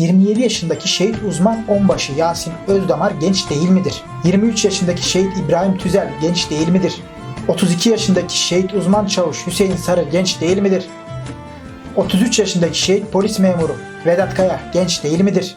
27 yaşındaki şehit uzman onbaşı Yasin Özdamar genç değil midir? 23 yaşındaki şehit İbrahim Tüzel genç değil midir? 32 yaşındaki şehit uzman çavuş Hüseyin Sarı genç değil midir? 33 yaşındaki şehit polis memuru Vedat Kaya genç değil midir?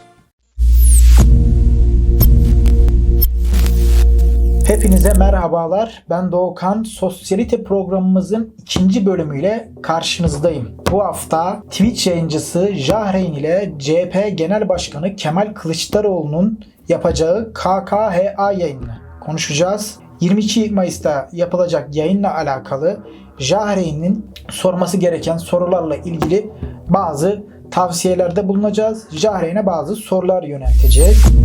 Hepinize merhabalar. Ben Doğukan. Sosyalite programımızın ikinci bölümüyle karşınızdayım. Bu hafta Twitch yayıncısı Jahreyn ile CHP Genel Başkanı Kemal Kılıçdaroğlu'nun yapacağı KKHA yayını konuşacağız. 22 Mayıs'ta yapılacak yayınla alakalı Jahreyn'in sorması gereken sorularla ilgili bazı tavsiyelerde bulunacağız. Jahreyn'e bazı sorular yönelteceğiz.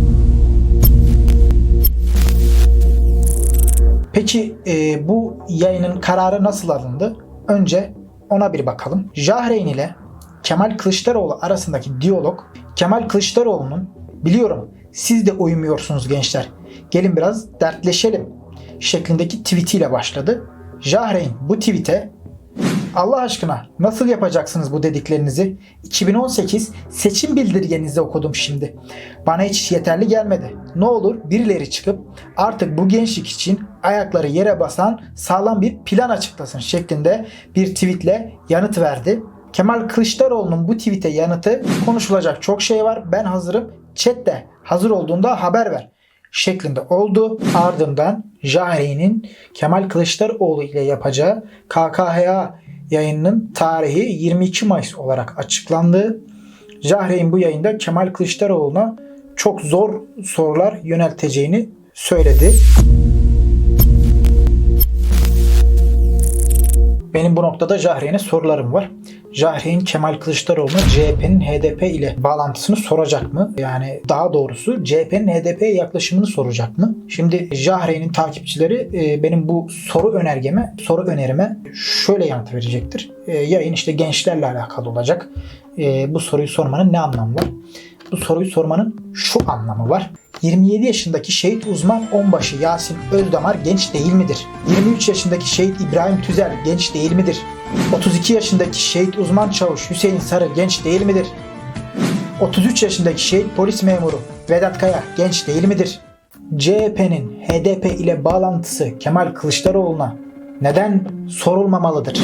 Peki e, bu yayının kararı nasıl alındı? Önce ona bir bakalım. Jahreyn ile Kemal Kılıçdaroğlu arasındaki diyalog Kemal Kılıçdaroğlu'nun biliyorum siz de uyumuyorsunuz gençler. Gelin biraz dertleşelim şeklindeki tweetiyle başladı. Jahreyn bu tweete Allah aşkına nasıl yapacaksınız bu dediklerinizi? 2018 seçim bildirgenizi okudum şimdi. Bana hiç yeterli gelmedi. Ne olur birileri çıkıp artık bu gençlik için ayakları yere basan sağlam bir plan açıklasın şeklinde bir tweetle yanıt verdi. Kemal Kılıçdaroğlu'nun bu tweete yanıtı konuşulacak çok şey var. Ben hazırım. Chat de hazır olduğunda haber ver şeklinde oldu. Ardından Jahreyn'in Kemal Kılıçdaroğlu ile yapacağı KKHA yayınının tarihi 22 Mayıs olarak açıklandı. Jahreyn bu yayında Kemal Kılıçdaroğlu'na çok zor sorular yönelteceğini söyledi. Benim bu noktada Jahreyn'e sorularım var. Jahreyn Kemal Kılıçdaroğlu'na CHP'nin HDP ile bağlantısını soracak mı? Yani daha doğrusu CHP'nin HDP'ye yaklaşımını soracak mı? Şimdi Jahreyn'in takipçileri e, benim bu soru önergeme, soru önerime şöyle yanıt verecektir. E, yayın işte gençlerle alakalı olacak. E, bu soruyu sormanın ne anlamı var? Bu soruyu sormanın şu anlamı var. 27 yaşındaki şehit uzman onbaşı Yasin Özdamar genç değil midir? 23 yaşındaki şehit İbrahim Tüzel genç değil midir? 32 yaşındaki şehit uzman çavuş Hüseyin Sarı genç değil midir? 33 yaşındaki şehit polis memuru Vedat Kaya genç değil midir? CHP'nin HDP ile bağlantısı Kemal Kılıçdaroğlu'na neden sorulmamalıdır?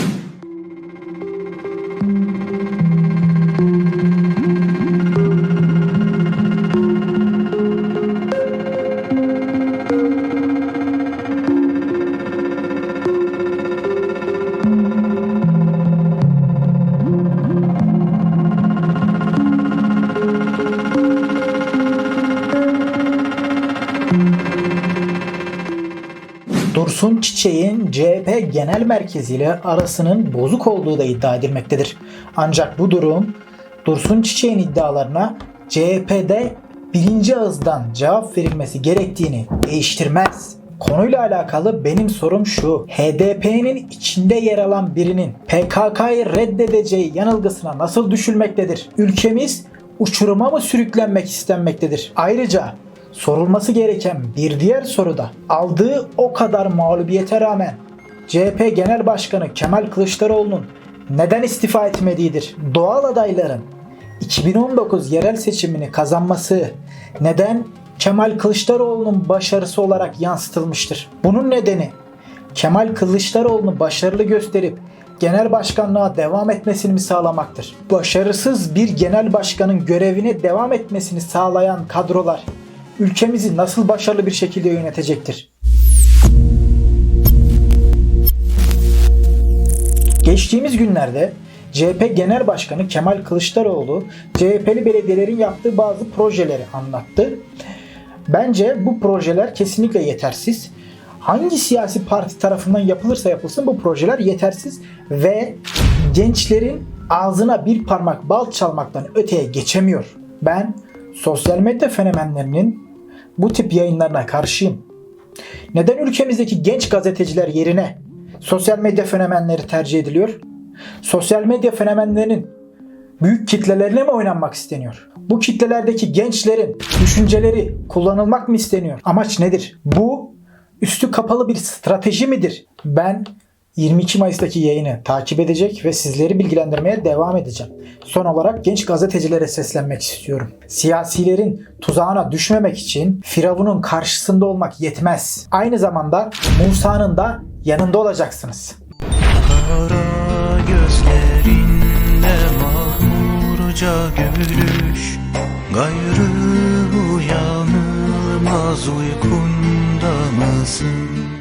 Dursun Çiçek'in CHP Genel Merkezi ile arasının bozuk olduğu da iddia edilmektedir. Ancak bu durum Dursun Çiçek'in iddialarına CHP'de birinci ağızdan cevap verilmesi gerektiğini değiştirmez. Konuyla alakalı benim sorum şu. HDP'nin içinde yer alan birinin PKK'yı reddedeceği yanılgısına nasıl düşülmektedir? Ülkemiz uçuruma mı sürüklenmek istenmektedir? Ayrıca sorulması gereken bir diğer soruda aldığı o kadar mağlubiyete rağmen CHP Genel Başkanı Kemal Kılıçdaroğlu'nun neden istifa etmediğidir. Doğal adayların 2019 yerel seçimini kazanması neden Kemal Kılıçdaroğlu'nun başarısı olarak yansıtılmıştır. Bunun nedeni Kemal Kılıçdaroğlu'nu başarılı gösterip genel başkanlığa devam etmesini sağlamaktır? Başarısız bir genel başkanın görevine devam etmesini sağlayan kadrolar ülkemizi nasıl başarılı bir şekilde yönetecektir? Geçtiğimiz günlerde CHP Genel Başkanı Kemal Kılıçdaroğlu CHP'li belediyelerin yaptığı bazı projeleri anlattı. Bence bu projeler kesinlikle yetersiz. Hangi siyasi parti tarafından yapılırsa yapılsın bu projeler yetersiz ve gençlerin ağzına bir parmak bal çalmaktan öteye geçemiyor. Ben sosyal medya fenomenlerinin bu tip yayınlarına karşıyım. Neden ülkemizdeki genç gazeteciler yerine sosyal medya fenomenleri tercih ediliyor? Sosyal medya fenomenlerinin büyük kitlelerine mi oynanmak isteniyor? Bu kitlelerdeki gençlerin düşünceleri kullanılmak mı isteniyor? Amaç nedir? Bu üstü kapalı bir strateji midir? Ben 22 Mayıs'taki yayını takip edecek ve sizleri bilgilendirmeye devam edeceğim. Son olarak genç gazetecilere seslenmek istiyorum. Siyasilerin tuzağına düşmemek için Firavun'un karşısında olmak yetmez. Aynı zamanda Musa'nın da yanında olacaksınız. Kara gözlerinde mahmurca gülüş Gayrı uyanılmaz uykunda mısın?